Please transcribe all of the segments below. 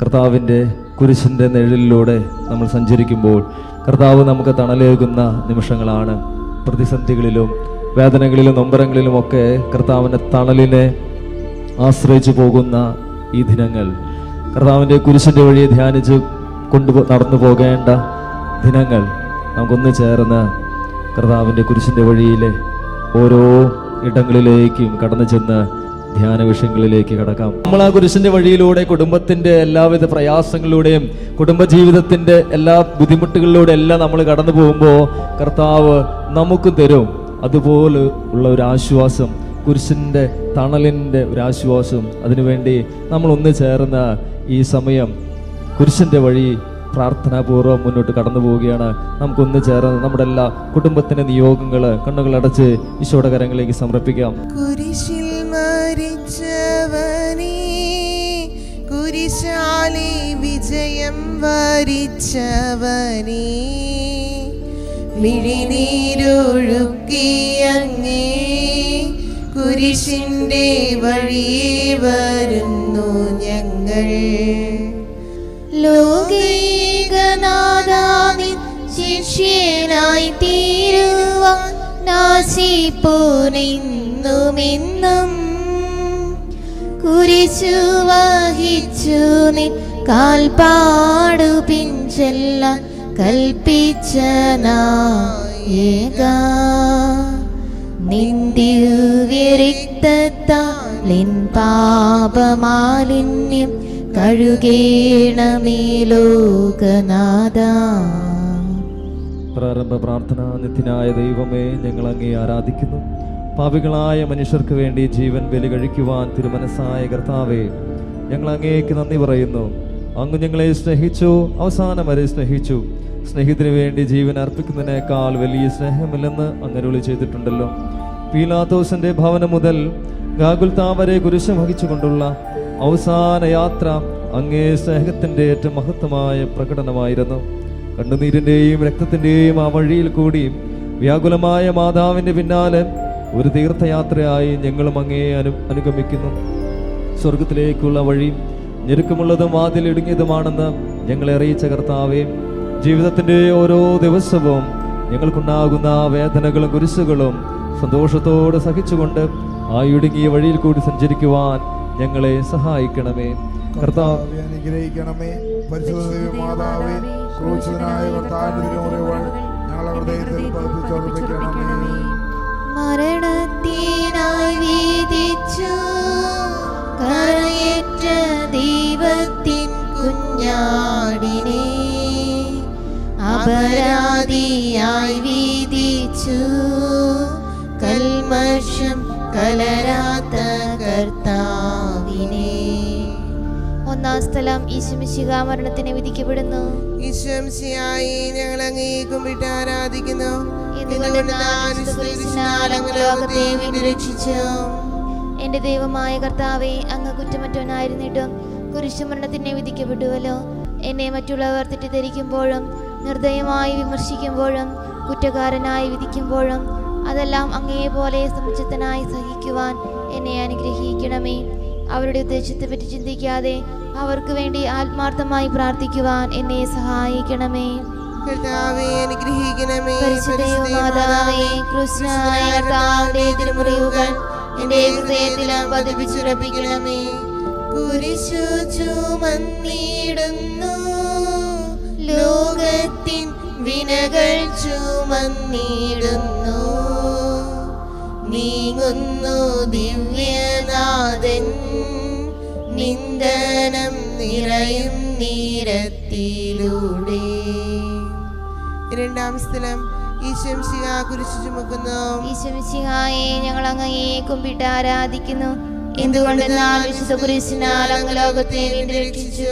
കർത്താവിന്റെ കുരിശിന്റെ നിഴലിലൂടെ നമ്മൾ സഞ്ചരിക്കുമ്പോൾ കർത്താവ് നമുക്ക് തണലേകുന്ന നിമിഷങ്ങളാണ്. പ്രതിസന്ധികളിലും വേദനകളിലും നൊമ്പരങ്ങളിലും ഒക്കെ കർത്താവിന്റെ തണലിനെ ആശ്രയിച്ചു പോകുന്ന ഈ ദിനങ്ങൾ. കർത്താവിന്റെ കുരിശിന്റെ വഴിയെ ധ്യാനിച്ച് കൊണ്ടു നടന്നു പോകേണ്ട ദിനങ്ങൾ നമുക്കൊന്ന് ചേർന്ന് കർത്താവിന്റെ കുരിശിന്റെ വഴിയിലെ ഓരോ ഇടങ്ങളിലേക്കും കടന്നു ചെന്ന് ധ്യാന വിഷയങ്ങളിലേക്ക് കടക്കാം. നമ്മൾ ആ കുരിശിന്റെ വഴിയിലൂടെ കുടുംബത്തിന്റെ എല്ലാവിധ പ്രയാസങ്ങളിലൂടെയും കുടുംബജീവിതത്തിന്റെ എല്ലാ ബുദ്ധിമുട്ടുകളിലൂടെ എല്ലാം നമ്മൾ കടന്നു പോകുമ്പോൾ കർത്താവ് നമുക്ക് തരും. അതുപോലെ ഉള്ള ഒരു ആശ്വാസം കുരിശിന്റെ തണലിന്റെ ഒരു ആശ്വാസം. അതിനുവേണ്ടി നമ്മൾ ഒന്ന് ചേർന്ന ഈ സമയം കുരിശിന്റെ വഴി പ്രാർത്ഥനാപൂർവം മുന്നോട്ട് കടന്നു പോവുകയാണ്. നമുക്കൊന്ന് ചേർന്ന് നമ്മുടെ എല്ലാ കുടുംബത്തിന്റെ നിയോഗങ്ങൾ കണ്ണുകളടച്ച് ഈശോയുടെ കരങ്ങളിലേക്ക് സമർപ്പിക്കാം. കുരിശിൽ മരിച്ചവനേ കുരിശാലെ വിജയം വരിച്ചവനേ. മിഴിനീരൊഴുക്കിയങ്ങേ കുരിശിന്റെ വഴിയെ വരുന്നു ഞങ്ങൾ. ലോകീകനാദാമി ശിഷ്യനായി തീരുവാൻ നാശിപ്പോനെന്നുമെന്നും കുരിശു വഹിച്ചു നീ കാൽപാടു പിഞ്ചെല്ലാൻ കൽപ്പിച്ച നായക. പാപമാലിന്യം കഴുകേണമേ ലോകനാഥ പ്രാരംഭ പ്രാർത്ഥന നിത്യനായ ദൈവമേ ഞങ്ങൾ അങ്ങേ ആരാധിക്കുന്നു. പാപികളായ മനുഷ്യർക്ക് വേണ്ടി ജീവൻ ബലി കഴിക്കുവാൻ തിരുമനസ്സായ കർത്താവേ ഞങ്ങൾ അങ്ങേക്ക് നന്ദി പറയുന്നു. അങ്ങ് ഞങ്ങളെ സ്നേഹിച്ചു അവസാനം വരെ സ്നേഹിച്ചു. സ്നേഹത്തിന് വേണ്ടി ജീവൻ അർപ്പിക്കുന്നതിനേക്കാൾ വലിയ സ്നേഹമില്ലെന്ന് അങ്ങരുളി ചെയ്തിട്ടുണ്ടല്ലോ. പീലാത്തോസിന്റെ ഭവനം മുതൽ ഗാഗുൽത്താവരെ വരെ കുരിശ് വഹിച്ചുകൊണ്ടുള്ള അവസാന യാത്ര അങ്ങേ സ്നേഹത്തിന്റെ ഏറ്റവും മഹത്വമായ പ്രകടനമായിരുന്നു. കണ്ണുനീരിന്റെയും രക്തത്തിന്റെയും ആ വഴിയിൽ കൂടി വ്യാകുലമായ മാതാവിന്റെ പിന്നാലെ ഒരു തീർത്ഥയാത്രയായി ഞങ്ങളും അങ്ങേ അനു അനുഗമിക്കുന്നു. സ്വർഗത്തിലേക്കുള്ള വഴി ഞെരുക്കമുള്ളതും വാതിലിടുങ്ങിയതുമാണെന്ന് ഞങ്ങളെ അറിയിച്ച കർത്താവേ ജീവിതത്തിന്റെ ഓരോ ദിവസവും ഞങ്ങൾക്കുണ്ടാകുന്ന വേദനകളും കുരിശുകളും സന്തോഷത്തോടെ സഹിച്ചുകൊണ്ട് ആ ഇടുങ്ങിയ വഴിയിൽ കൂടി സഞ്ചരിക്കുവാൻ ഞങ്ങളെ സഹായിക്കണമേ. കർത്താവ് അനുഗ്രഹിക്കണമേ. പരിശുദ്ധ ഞങ്ങളുടെ ഹൃദയത്തിൽ മരണത്തിനായി വീതിച്ചു കരയേറ്റ ദൈവത്തിൻ കുഞ്ഞാടിനെ അപരാധിയായി വീതിച്ചു. കൽമർഷം കലരാത്ത കർത്താവിനെ ഒന്നാം സ്ഥലം ഈശുമിശിക മരണത്തിന് വിധിക്കപ്പെടുന്നു. ഞങ്ങൾ അങ്ങേക്കും വിട്ട് ആരാധിക്കുന്നു. എന്റെ ദൈവമായ കർത്താവെ അങ്ങ് കുറ്റമറ്റവനായിരുന്നിട്ടും കുരിശുമരണത്തിനെ വിധിക്കപ്പെട്ടുവല്ലോ എന്നെ മറ്റുള്ളവർ തെറ്റിദ്ധരിക്കുമ്പോഴും നിർദ്ദയമായി വിമർശിക്കുമ്പോഴും കുറ്റക്കാരനായി വിധിക്കുമ്പോഴും അതെല്ലാം അങ്ങേ പോലെ സമുചിതനായി സഹിക്കുവാൻ എന്നെ അനുഗ്രഹിക്കണമേ. അവരുടെ ഉദ്ദേശത്തെ പറ്റി ചിന്തിക്കാതെ അവർക്ക് വേണ്ടി ആത്മാർത്ഥമായി പ്രാർത്ഥിക്കുവാൻ എന്നെ സഹായിക്കണമേ. കർത്താവെ അനുഗ്രഹിക്കണമേ. പരിശുദ്ധ മാതാവേ കൃഷ്ണനായ കർത്താവിന്റെ തിരുമുറിവുകൾ എന്റെ ഹൃദയത്തിലും പതിപ്പിച്ചുറപ്പിക്കണമേ. കുരിശു ചുമന്നിടുന്നു ലോകത്തിൻ വിനകൾ ചുമന്നിടുന്നു. നീങ്ങുന്നു ദിവ്യനാഥൻ. നിന്ദനം നിറയും നീരത്തിലൂടെ. രണ്ടാം സ്ഥലം ഞങ്ങൾ അങ്ങയെ കുമ്പിട്ട് ആരാധിക്കുന്നു. എന്തുകൊണ്ടെന്നാൽ വിശുദ്ധ കുരിശിനാൽ അങ്ങ് ലോകത്തെ വീണ്ടും രക്ഷിച്ചു?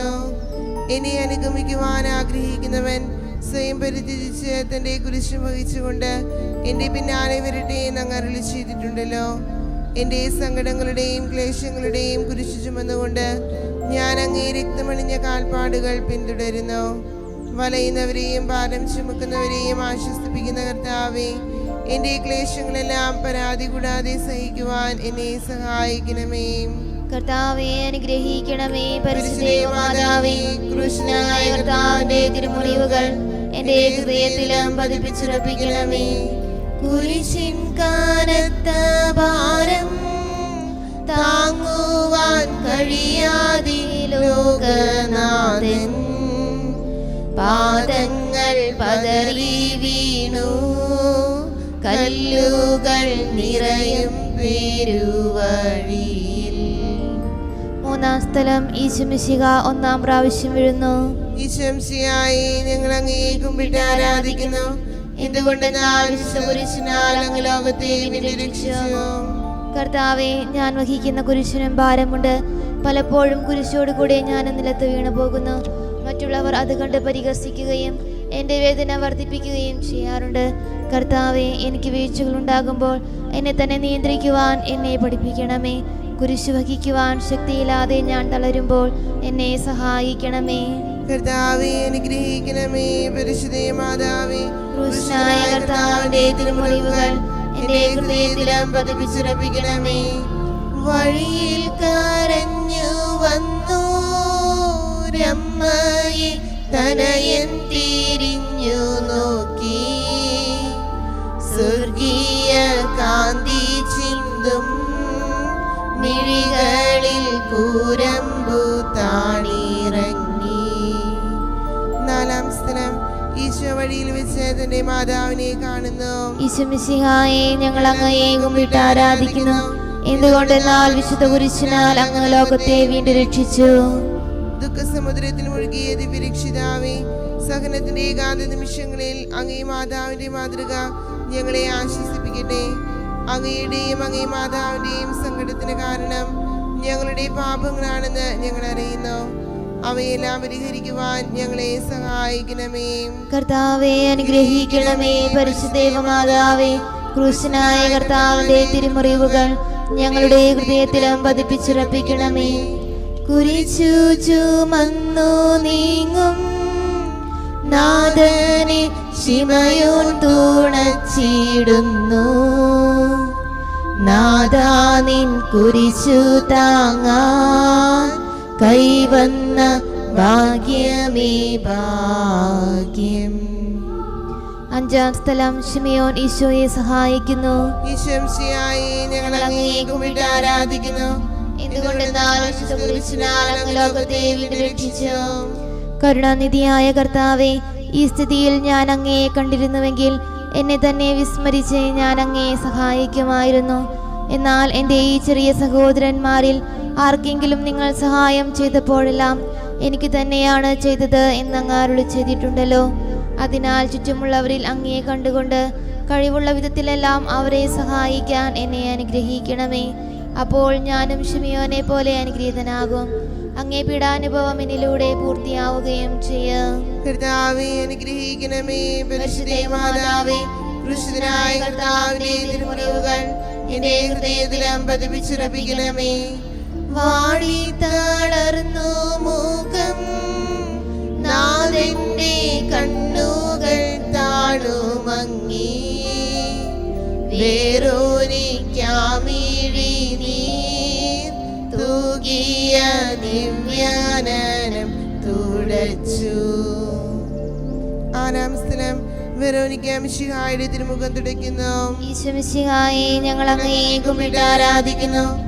എന്നെ അനുഗമിക്കുവാൻ ആഗ്രഹിക്കുന്നവൻ സ്വയം പരിത്യജിച്ച് തന്റെ കുരിശ് വഹിച്ചുകൊണ്ട് എന്റെ പിന്നാലെ വരട്ടെ എന്ന് അങ്ങ് അരളി ചെയ്തിട്ടുണ്ടല്ലോ. എന്റെ സങ്കടങ്ങളുടെയും ക്ലേശങ്ങളുടെയും കുരിശ് ചുമന്നുകൊണ്ട് ഞാൻ അങ്ങേ രക്തമണിഞ്ഞ കാൽപ്പാടുകൾ പിന്തുടരുന്നു. വലയുന്നവരെയും ഭാരം ചുമക്കുന്നവരെയും ആശ്വസിപ്പിക്കുന്ന കർത്താവെ എന്റെ ക്ലേശങ്ങളെല്ലാം പരാതി കൂടാതെ സഹിക്കുവാൻ എന്നെ സഹായിക്കണമേ. കർത്താവേ അനുഗ്രഹിക്കണമേ പരിശുദ്ധമാതാവേ കൃഷ്ണനായ കർത്താവിന്റെ തിരുമുറിവുകൾ എന്റെ ഹൃദയത്തിലും പതിപ്പിച്ചുറപ്പിക്കണമേ കുരിശിൻ കാനത്ത ഭാരം താങ്ങുവാൻ കഴിയാതെ ലോകനാഥൻ. പാദങ്ങൾ പതറി വീണു കല്ലുകൾ നിറയും പെരുവഴിയിൽ. മൂന്നാം സ്ഥലം ഈശുമിശിക ഒന്നാം പ്രാവശ്യം വീഴുന്നു. ഈശംസിയായി ഞങ്ങൾ അങ്ങേ കുമ്പിട്ട് ആരാധിക്കുന്നു എന്തുകൊണ്ട് കർത്താവെ ഞാൻ വഹിക്കുന്ന കുരിശിനും ഭാരമുണ്ട്. പലപ്പോഴും കുരിശോട് കൂടെ ഞാൻ നിലത്ത് വീണു പോകുന്നു മറ്റുള്ളവർ അത് കണ്ട് പരിഹസിക്കുകയും എന്റെ വേദന വർദ്ധിപ്പിക്കുകയും ചെയ്യാറുണ്ട്. കർത്താവെ എനിക്ക് വീഴ്ചകൾ ഉണ്ടാകുമ്പോൾ എന്നെ തന്നെ നിയന്ത്രിക്കുവാൻ എന്നെ പഠിപ്പിക്കണമേ. കുരിശ് വഹിക്കുവാൻ ശക്തിയില്ലാതെ ഞാൻ തളരുമ്പോൾ എന്നെ സഹായിക്കണമേ. കർത്താവെ അനുഗ്രഹിക്കണമേ പരിശുദ്ധ മാതാവേ. വഴിയിൽ കരഞ്ഞു വന്നു രമ്മയെ തനയൻ തിരിഞ്ഞു നോക്കി. സ്വർഗീയ കാന്തി ചിന്തും മിഴികളിൽ കൂരമ്പു താണിറങ്ങി. നാലാം സ്ഥലം ഈശോ വഴിയിൽ വെച്ച് തന്റെ മാതാവിനെ കാണുന്നു. ഈശുമിശിഹായെ ഞങ്ങൾ അങ്ങയെ കുമ്പിട്ട് ആരാധിക്കുന്നു. എന്തുകൊണ്ടെന്നാൽ വിശുദ്ധ കുരിശിനാൽ അങ്ങ് ലോകത്തെ വീണ്ടും രക്ഷിച്ചു. ദുഃഖസമുദ്രത്തിൽ മുഴുകിയ ദിവ്യരക്ഷിതാവേ സഹനത്തിന്റെ ഏകാന്ത നിമിഷങ്ങളിൽ അങ്ങേ മാതാവിന്റെ മാതൃക ഞങ്ങളെ ആശ്വസിപ്പിക്കട്ടെ. അങ്ങയുടെയും അങ്ങേ മാതാവിന്റെയും സങ്കടത്തിന് കാരണം ഞങ്ങളുടെ പാപങ്ങളാണെന്ന് ഞങ്ങൾ അറിയുന്നു. അവയെല്ലാം പരിഹരിക്കുവാൻ ഞങ്ങളെ സഹായിക്കണമേ. കർത്താവെ അനുഗ്രഹിക്കണമേ. പരിശുദ്ധേവമാതാവേ ക്രൂശനായ കർത്താവിന്റെ തിരുമുറിവുകൾ ഞങ്ങളുടെ ഹൃദയത്തിലും പതിപ്പിച്ചുറപ്പിക്കണമേ. കുരിച്ചു ചുമന്നു നീങ്ങും. നാദനെ ശിമയോൻ തുണച്ചിടുന്നു. നാദാനിൻ കുരിശു താങ്ങാൻ കൈവന്ന ഭാഗ്യമേ ഭാഗ്യം. അഞ്ചാം സ്ഥലം ഷിമിയോൻ ഈശോയെ സഹായിക്കുന്നു. ആരാധിക്കുന്നു. കരുണാനിധിയായ കർത്താവെ ഈ സ്ഥിതിയിൽ ഞാൻ അങ്ങയെ കണ്ടിരുന്നുവെങ്കിൽ എന്നെ തന്നെ വിസ്മരിച്ച് ഞാൻ അങ്ങയെ സഹായിക്കുമായിരുന്നു. എന്നാൽ എന്റെ ഈ ചെറിയ സഹോദരന്മാരിൽ ആർക്കെങ്കിലും നിങ്ങൾ സഹായം ചെയ്തപ്പോഴെല്ലാം എനിക്ക് തന്നെയാണ് ചെയ്തത് എന്നങ്ങ് അരുളി ചെയ്തിട്ടുണ്ടല്ലോ. അതിനാൽ ചുറ്റുമുള്ളവരിൽ അങ്ങയെ കണ്ടുകൊണ്ട് കഴിവുള്ള വിധത്തിലെല്ലാം അവരെ സഹായിക്കാൻ എന്നെ അനുഗ്രഹിക്കണമേ. അപ്പോൾ ഞാനും ഷിമിയോനെ പോലെ അനുഗ്രഹീതനാകും. അങ്ങേ പീഡാനുഭവം എന്നിലൂടെ പൂർത്തിയാവുകയും ചെയ്യും. എന്റെ ഹൃദയത്തിലും പതിപ്പിച്ചുറപ്പിക്കണമേ. വാടി തളർന്നു മുഖം. നാഥന്റെ കണ്ണുകൾ താണുമങ്ങി. വേറോനിക്കാമിഴി നീർ തൂകിയ ദിവ്യാനനം തുടച്ചു. ആറാം സ്ഥലം തിരുമുഖം തുടയ്ക്കുന്നു. ഞങ്ങൾ ആരാധിക്കുന്നു.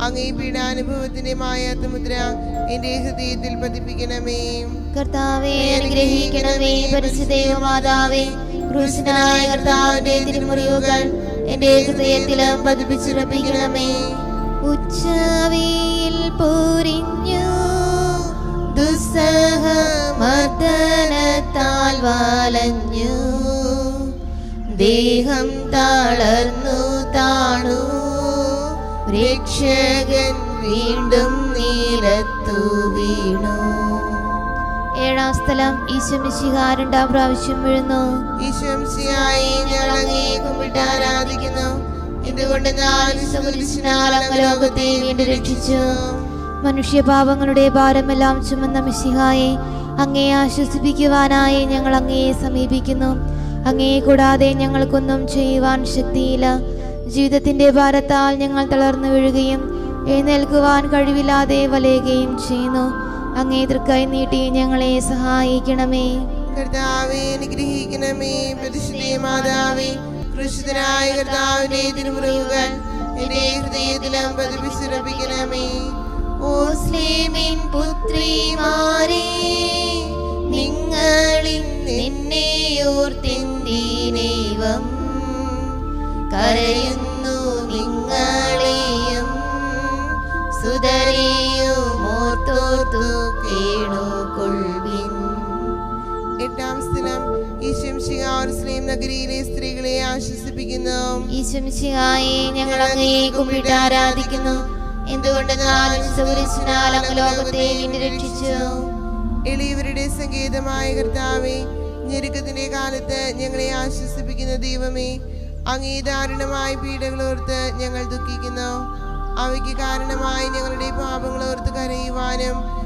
അങ്ങേ പീഡാനുഭവത്തിന്റെ മായാത്ത എന്റെ ഹൃദയത്തിൽ പതിപ്പിക്കണമേ. കർത്താവെ അനുഗ്രഹിക്കണമേ പരിശുദ്ധമാതാവേ ക്രൂശനായ കർത്താവിന്റെ തിരുമുറിവുകൾ എന്റെ ഹൃദയത്തിലും പതിപ്പിച്ചുറപ്പിക്കണമേ. ഉച്ചവയിൽ പൊരിഞ്ഞു ദുസ്സഹമർദ്ദനത്താൽ വാലഞ്ഞു. ദേഹം തളർന്നു താണു രക്ഷകൻ വീണ്ടും നീലത്തു വീണു. ഏഴാം സ്ഥലം ഈശ്വരണ്ട രണ്ടാം പ്രാവശ്യം വീഴുന്നു. മനുഷ്യ ഞങ്ങൾ അങ്ങേ കുമ്പിട്ട് ആരാധിക്കുന്നു. എന്തുകൊണ്ട് നാലുനാൽ അങ്ങ് ലോകത്തെ വീണ്ടും രക്ഷിച്ചു? മനുഷ്യപാപങ്ങളുടെ ഭാരമെല്ലാം ചുമന്ന മിശിഹായെ അങ്ങയെ ആശ്വസിപ്പിക്കുവാനായി ഞങ്ങൾ അങ്ങയെ സമീപിക്കുന്നു. അങ്ങയെ കൂടാതെ ഞങ്ങൾക്കൊന്നും ചെയ്യുവാൻ ശക്തിയില്ല. ജീവിതത്തിന്റെ ഭാരത്താൽ ഞങ്ങൾ തളർന്നു വീഴുകയും എഴുന്നേൽക്കുവാൻ കഴിവില്ലാതെ വലയുകയും ചെയ്യുന്നു. അങ്ങേ തൃക്കൈ നീട്ടി ഞങ്ങളെ സഹായിക്കണമേ. കർത്താവെ അനുഗ്രഹിക്കണമേ. പരിശുദ്ധേ മാതാവേ കൃഷിതനായ കർത്താവിന്റെ തിരുമുറിവുകൾ എന്റെ ഹൃദയത്തിലും പതിപ്പിച്ചുറപ്പിക്കണമേ. ഓ സ്ലേമിൻ പുത്രിമാരെ നിങ്ങളിൽ നിന്നെ ഓർത്തിന്ദീനൈവം കരയുന്നു നിങ്ങളെയും നഗരിയിലെ സ്ത്രീകളെ ആശ്വസിപ്പിക്കുന്നു. ഈശ്വമിശിഹായെ ഞങ്ങൾ അങ്ങയെ കുമ്പിട്ട് ആരാധിക്കുന്നു. അങ്ങ് ലോകത്തെ രക്ഷിച്ചു എളിയവരുടെ സംഗീതമായ കർത്താവെ ഞെരുക്കത്തിന്റെ കാലത്ത് ഞങ്ങളെ ആശ്വസിപ്പിക്കുന്ന ദൈവമേ അങ്ങേ ദാരുണമായ പീഡകളോർത്ത് ഞങ്ങൾ ദുഃഖിക്കുന്നു. അവയ്ക്ക് കാരണമായി ഞങ്ങളുടെ പാപങ്ങളോർത്ത് കരയുവാനും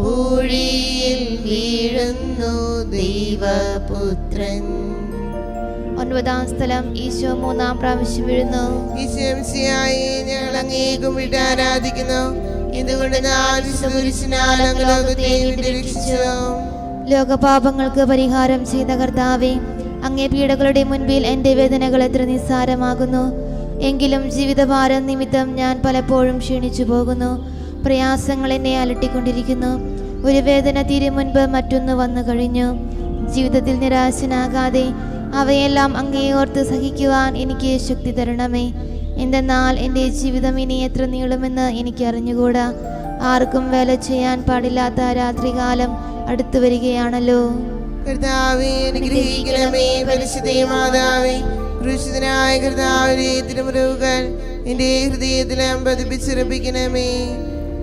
പൂഴിയിൽ വീഴുന്നു ദൈവപുത്രൻ. ഒൻപതാം സ്ഥലം ഈശോ മൂന്നാം പ്രാവശ്യം വീഴുന്നു. ഈശംസിയായി ഞങ്ങൾ അങ്ങേക്കും വിട്ട് ആരാധിക്കുന്നു. ഇതുകൊണ്ട് രക്ഷിച്ചു? ലോകപാപങ്ങൾക്ക് പരിഹാരം ചെയ്ത കർത്താവെ അങ്ങേ പീഡകളുടെ മുൻപിൽ എന്റെ വേദനകൾ എത്ര നിസ്സാരമാകുന്നു. എങ്കിലും ജീവിതഭാരം നിമിത്തം ഞാൻ പലപ്പോഴും ക്ഷീണിച്ചു പോകുന്നു പ്രയാസങ്ങൾ എന്നെ അലട്ടിക്കൊണ്ടിരിക്കുന്നു. ഒരു വേദന തീരെ മുൻപ് മറ്റൊന്ന് വന്നു കഴിഞ്ഞു. ജീവിതത്തിൽ നിരാശനാകാതെ അവയെല്ലാം അങ്ങേയോർത്ത് സഹിക്കുവാൻ എനിക്ക് ശക്തി തരണമേ. എന്തെന്നാൽ എന്റെ ജീവിതം ഇനി എത്ര നീളുമെന്ന് എനിക്ക് അറിഞ്ഞുകൂടാ. ആർക്കും വേല ചെയ്യാൻ പാടില്ലാത്ത രാത്രികാലം അടുത്തു വരികയാണല്ലോ. ക്രൂശിതനായ കർത്താവിന്റെ തിരുമുറിവുകൾ എന്റെ ഹൃദയത്തിലും പതിപ്പിച്ചുറപ്പിക്കണമേ.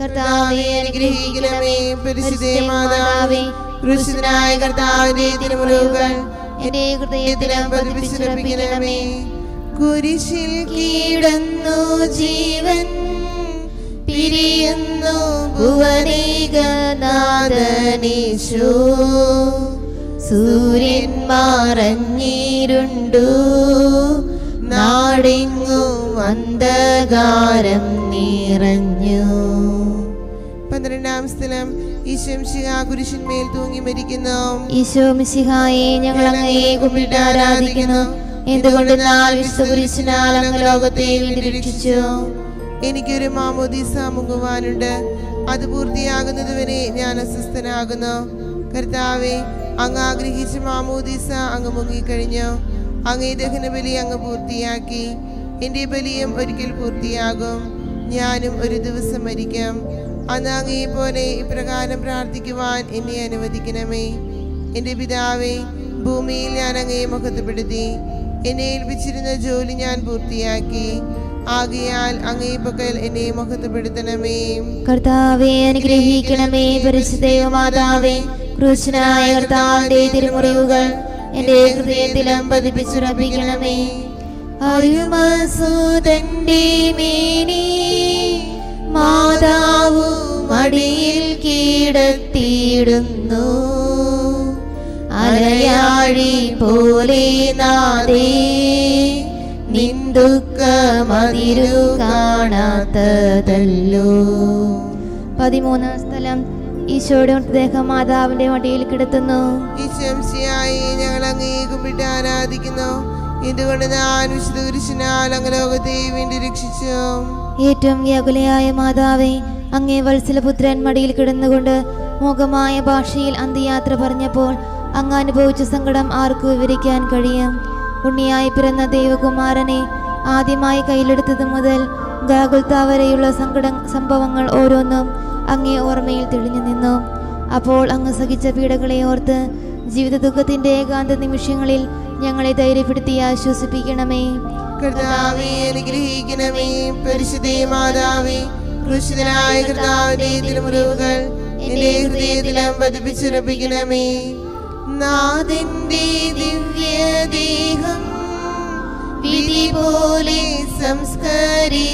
കർത്താവെ അനുഗ്രഹിക്കണമേ. കുരിശിൽ കീടന്നു ജീവൻ പിരിയുന്നു ഭുവനേകനാഥനീശോ. സൂര്യൻ മറഞ്ഞിരുണ്ടു നാടെങ്ങും അന്ധകാരം നിറഞ്ഞു. പന്ത്രണ്ടാം സ്ഥലം ഈശംശിഹ കുരിശിന്മേൽ തൂങ്ങി മരിക്കുന്നു. ഈശോ മിശിഹായെ ഞങ്ങൾ അങ്ങയെ കുമ്പിട്ട് ആരാധിക്കുന്നു. എന്തുകൊണ്ട് നാൾ വിശുദ്ധകുരിശിനാൽ അങ്ങ് ലോകത്തെ വീണ്ടും രക്ഷിച്ചു? എനിക്കൊരു മാമോദീസ മുങ്ങുവാനുണ്ട്. അത് പൂർത്തിയാകുന്നതുവരെ ഞാൻ അസ്വസ്ഥനാകുന്നു. കർത്താവെ അങ്ങ് ആഗ്രഹിച്ച മാമോദീസ അങ്ങ് മുങ്ങിക്കഴിഞ്ഞു. അങ്ങേ ദഹനബലി അങ്ങ് പൂർത്തിയാക്കി. എന്റെ ബലിയും ഒരിക്കൽ പൂർത്തിയാകും. ഞാനും ഒരു ദിവസം മരിക്കാം. അന്ന് അങ്ങയെ പോലെ ഇപ്രകാരം പ്രാർത്ഥിക്കുവാൻ എന്നെ അനുവദിക്കണമേ. എന്റെ പിതാവേ ഭൂമിയിൽ ഞാൻ അങ്ങയെ മുഖത്തുപെടുത്തി എന്നെ ഏൽപ്പിച്ചിരുന്ന ജോലി ഞാൻ പൂർത്തിയാക്കി. ആകയാൽ അങ്ങേ പക്കൽ എന്നെ മഹത്വപ്പെടുത്തണമേ കർത്താവെ അനുഗ്രഹിക്കണമേ പരിശുദ്ധയോ മാതാവേ ക്രൂശനായ കർത്താവിന്റെ തിരുമുറിവുകൾ എന്റെ ഹൃദയത്തിലും പതിപ്പിച്ചുറപ്പിക്കണമേ അരുമസൂതന്റെ മേനി മാതാവു മടിയിൽ കീടത്തിയിടുന്നു. അലയാഴി പോലെ നാദേ നിന്ദുക്കമതിരു കാണാത്തതല്ലോ. പതിമൂന്നാം സ്ഥലം. ഈശോയുടെ മൃതദേഹം മാതാവിന്റെ മടിയിൽ കിടത്തുന്നു. ഈശംസിയായി ഞങ്ങൾ അങ്ങേക്കുമ്പിട്ട് ആരാധിക്കുന്നു. എന്തുകൊണ്ട് ഞാൻ വിശുദ്ധ കുരിശിനാൽ അങ്ങ് ലോകത്തെ വീണ്ടും രക്ഷിച്ചു? ഏറ്റവും വ്യാകുലയായ മാതാവേ അങ്ങേ വത്സലപുത്രൻ മടിയിൽ കിടന്നുകൊണ്ട് മൂകമായ ഭാഷയിൽ അന്ത്യയാത്ര പറഞ്ഞപ്പോൾ അങ്ങ് അനുഭവിച്ച സങ്കടം ആർക്കു വിവരിക്കാൻ കഴിയും? ഉണ്ണിയായി പിറന്ന ദൈവകുമാരനെ ആദ്യമായി കയ്യിലെടുത്തത് മുതൽ ഗാകുൽത്ത വരെയുള്ള സങ്കട സംഭവങ്ങൾ ഓരോന്നും അങ്ങേ ഓർമ്മയിൽ തെളിഞ്ഞു നിന്നു. അപ്പോൾ അങ്ങ് സഹിച്ച പീഡകളെ ഓർത്ത് ജീവിത ദുഃഖത്തിന്റെ ഏകാന്ത നിമിഷങ്ങളിൽ ഞങ്ങളെ ധൈര്യപ്പെടുത്തി ആശ്വസിപ്പിക്കണമേ. കർത്താവെ എന്റെ പോലെ സംസ്കരിച്ചിടുന്നിതാ.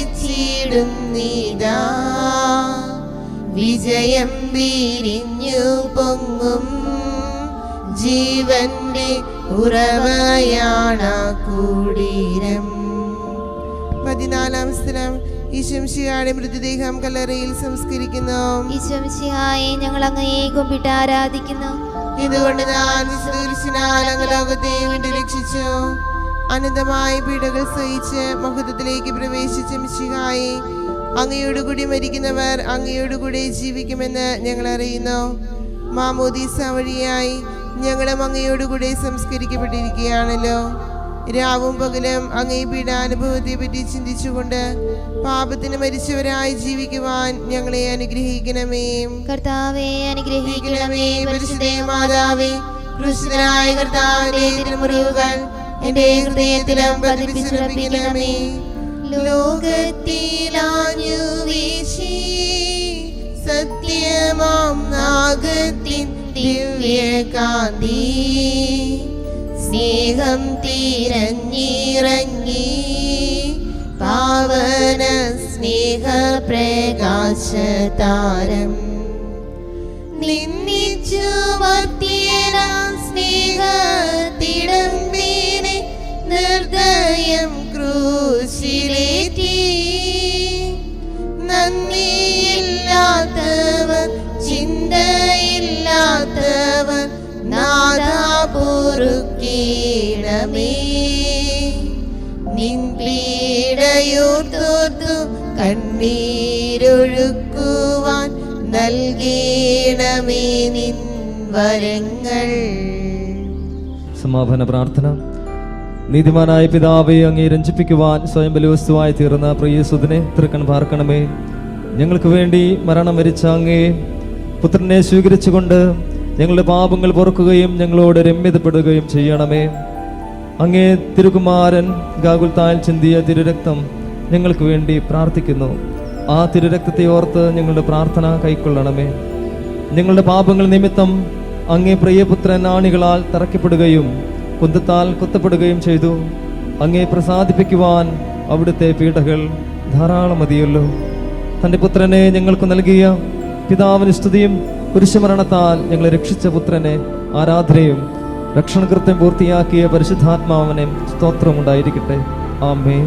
വിജയം വിരിഞ്ഞു പൊങ്ങും ജീവന്റെ ഉറവയാണ കൂടീരം. പതിനാലാം സ്ഥലം. ഈശംശിഹായുടെ മൃതദേഹം കല്ലറയിൽ സംസ്കരിക്കുന്നു. ഈശംശിഹായെ ഞങ്ങൾ അങ്ങയെ കുമ്പിട്ട് ആരാധിക്കുന്നു. ഇതുകൊണ്ട് ഞാൻ വിശുദ്ധീർശനാൽ അങ്ങ് ലോകത്തെ വീണ്ടും രക്ഷിച്ചു. അനന്തമായ പീഡകൾ സഹിച്ച് മഹത്വത്തിലേക്ക് പ്രവേശിച്ച മിശിഹായി അങ്ങയോട് കൂടി മരിക്കുന്നവർ അങ്ങയോടുകൂടി ജീവിക്കുമെന്ന് ഞങ്ങൾ അറിയുന്നു. മാമോദീസ വഴിയായി ഞങ്ങളും അങ്ങയോട് കൂടെ സംസ്കരിക്കപ്പെട്ടിരിക്കുകയാണല്ലോ. രാവും പകലും അങ്ങേ പീഡാനുഭവത്തെ പറ്റി ചിന്തിച്ചുകൊണ്ട് പാപത്തിന് മരിച്ചവരായി ജീവിക്കുവാൻ ഞങ്ങളെ അനുഗ്രഹിക്കണമേ. കർത്താവേ അനുഗ്രഹിക്കണമേ. ഗ്രഹിക്കണമേ പരിശുദ്ധേ മാതാവേ കൃഷ്ണനായ കർത്താവിന്റെ തിരുമുറിവുകൾ എന്റെ ഹൃദയത്തിലും പതിപ്പിച്ചുറപ്പിക്കണമേ ലോകത്തിലാഞ്ഞു വീശി സത്യമാം നാഗത്തിൻ ദിവ്യകാന്തി സ്നേഹം തിരഞ്ഞിറങ്ങി പാവന സ്നേഹ പ്രകാശതാരം. നിന്നിച്ചു മർത്തിയനാം സ്നേഹത്തിടമ്പീനെ നിർദ്ദയം ചിന്തയില്ലാത്തവർ നാദാ പൊറുക്കീണമേ നിൻ പീഡയോർത്തോർത്തു കണ്ണീരൊഴുക്കുവാൻ നൽകീണമേ നിൻ വരങ്ങൾ. സമാപന പ്രാർത്ഥന. നീതിമാനായ പിതാവെ അങ്ങേ രഞ്ജിപ്പിക്കുവാൻ സ്വയം ബലവസ്തുവായി തീർന്ന പ്രിയസുദിനെ തൃക്കൺ പാർക്കണമേ. ഞങ്ങൾക്ക് വേണ്ടി മരണം വരിച്ച അങ്ങേ പുത്രനെ സ്വീകരിച്ചുകൊണ്ട് ഞങ്ങളുടെ പാപങ്ങൾ പൊറുക്കുകയും ഞങ്ങളോട് രമ്യതപ്പെടുകയും ചെയ്യണമേ. അങ്ങേ തിരുകുമാരൻ ഗാകുൽത്താൽ ചിന്തിയ തിരുരക്തം ഞങ്ങൾക്ക് വേണ്ടി പ്രാർത്ഥിക്കുന്നു. ആ തിരുരക്തത്തെ ഓർത്ത് ഞങ്ങളുടെ പ്രാർത്ഥന കൈക്കൊള്ളണമേ. ഞങ്ങളുടെ പാപങ്ങൾ നിമിത്തം അങ്ങേ പ്രിയപുത്രൻ ആണികളാൽ തറയ്ക്കപ്പെടുകയും കുന്തത്താൽ കുത്തപ്പെടുകയും ചെയ്തു. അങ്ങേ പ്രസാദിപ്പിക്കുവാൻ അവിടുത്തെ പീഠകൾ ധാരാളം മതിയല്ലോ തന്റെ പുത്രനെ ഞങ്ങൾക്ക് നൽകിയ പിതാവിന് സ്തുതിയും കുരിശുമരണത്താൽ ഞങ്ങളെ രക്ഷിച്ച പുത്രനെ ആരാധനയും രക്ഷണകൃത്യം പൂർത്തിയാക്കിയ പരിശുദ്ധാത്മാവനെ സ്തോത്രമുണ്ടായിരിക്കട്ടെ. ആമേ